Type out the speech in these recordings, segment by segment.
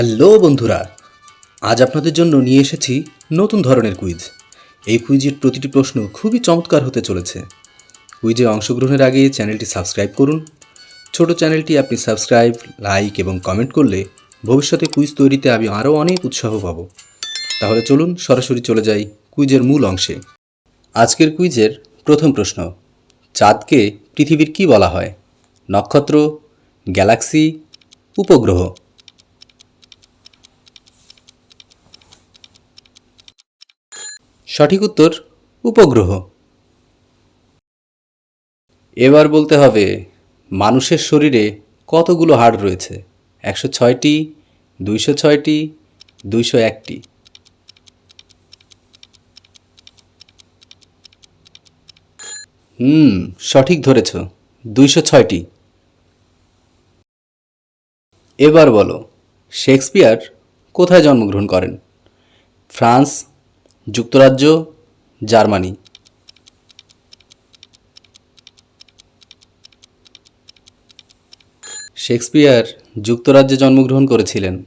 Hello বন্ধুরা, আজ আপনাদের জন্য নিয়ে এসেছি নতুন ধরনের কুইজ এই কুইজের প্রতিটি প্রশ্ন খুবই চমৎকার হতে চলেছে। কুইজে অংশগ্রহণের আগে চ্যানেলটি সাবস্ক্রাইব করুন। ছোট চ্যানেলটি আপনি সাবস্ক্রাইব, লাইক এবং কমেন্ট করলে ভবিষ্যতে কুইজ তৈরিতে আমি আরও অনেক উৎসাহ পাবো। তাহলে চলুন সরাসরি চলে যাই কুইজের মূল অংশে। আজকের কুইজের প্রথম প্রশ্ন, চাঁদকে পৃথিবীর কি বলা হয়? নক্ষত্র, গ্যালাক্সি, উপগ্রহ। সঠিক উত্তর উপগ্রহ। এবার বলতে হবে, মানুষের শরীরে কতগুলো হাড় রয়েছে? একশো ছয়টি, দুইশো ছয়টি, দুইশো একটি। হুম, সঠিক ধরেছ, দুইশো ছয়টি। এবার বলো, শেক্সপিয়ার কোথায় জন্মগ্রহণ করেন? ফ্রান্স যুক্তরাজ্য, জার্মানি। শেক্সপিয়ার যুক্তরাজ্যে জন্মগ্রহণ করেছিলেন।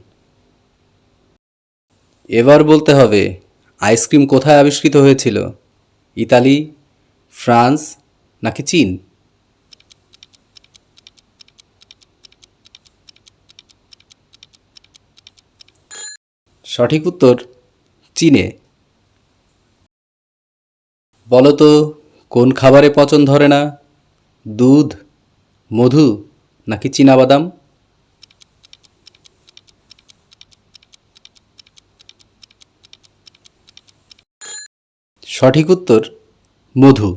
এবার বলতে হবে, আইসক্রিম কোথায় আবিষ্কৃত হয়েছিল? ইতালি, ফ্রান্স, নাকি চীন? সঠিক উত্তর, চীনে। বলো তো কোন খাবারে পচন ধরে না? দুধ, মধু, নাকি চীনাবাদাম? সঠিক উত্তর, মধু।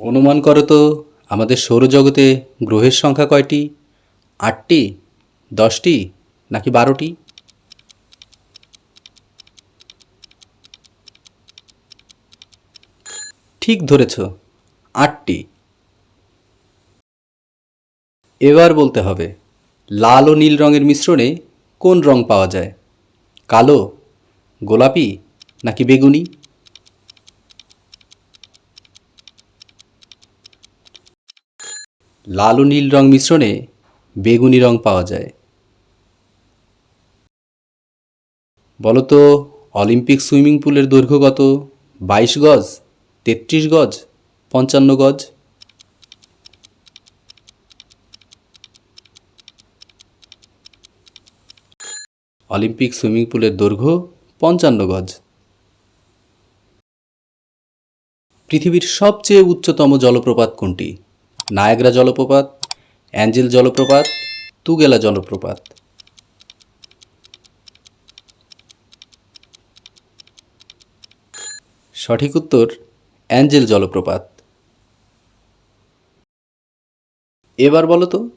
অনুমান করো তো, আমাদের সৌরজগতে গ্রহের সংখ্যা কয়টি? আটটি, দশটি, নাকি বারোটি? ঠিক ধরেছ। আটটি। এবার বলতে হবে, লাল ও নীল রঙের মিশ্রণে কোন রং পাওয়া যায়? কালো, গোলাপি, নাকি বেগুনি? লাল ও নীল রং মিশ্রণে বেগুনি রং পাওয়া যায়। বলো তো অলিম্পিক সুইমিং পুলের দৈর্ঘ্য কত? বাইশ গজ? তেত্রিশ গজ, পঞ্চান্ন গজ। অলিম্পিক সুইমিং পুলের দৈর্ঘ্য পঞ্চান্ন গজ। পৃথিবীর সবচেয়ে উচ্চতম জলপ্রপাত কোনটি? নায়াগ্রা জলপ্রপাত, অ্যাঞ্জেল জলপ্রপাত, তুগেলা জলপ্রপাত। সঠিক উত্তর অ্যাঞ্জেল জলপ্রপাত। এবার বলো তো,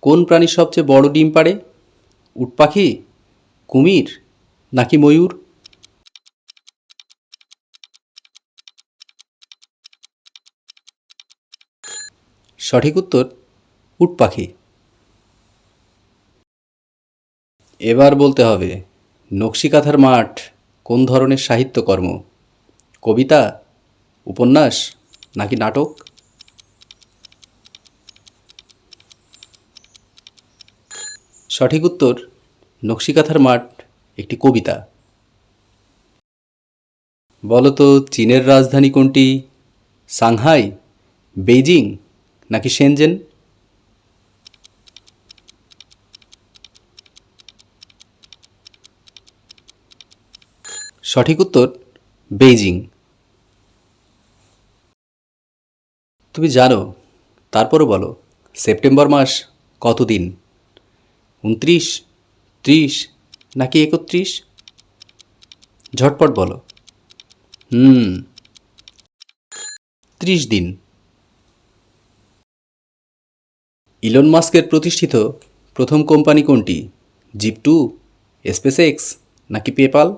কোন প্রাণী সবচেয়ে বড় ডিম পাড়ে? উট পাখি, কুমির, নাকি ময়ূর? সঠিক উত্তর, উট পাখি। এবার বলতে হবে, নকশিকাথার মাঠ কোন ধরনের সাহিত্যকর্ম? কবিতা উপন্যাস নাকি নাটক? সঠিক উত্তর নকশিকাথার মাঠ, একটি কবিতা। বলো তো চীনের রাজধানী কোনটি? সাংহাই, বেইজিং নাকি সেনজেন? সঠিক উত্তর বেইজিং। তুমি জানো, তারপরও বলো, সেপ্টেম্বর মাস কত দিন উনত্রিশ ত্রিশ, নাকি একত্রিশ? ঝটপট বলো। হুম। ত্রিশ দিন। ইলন মাস্কের প্রতিষ্ঠিত প্রথম কোম্পানি কোনটি? জিপ টু স্পেস এক্স নাকি পেপাল?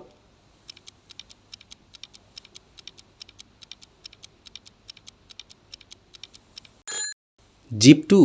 Zip two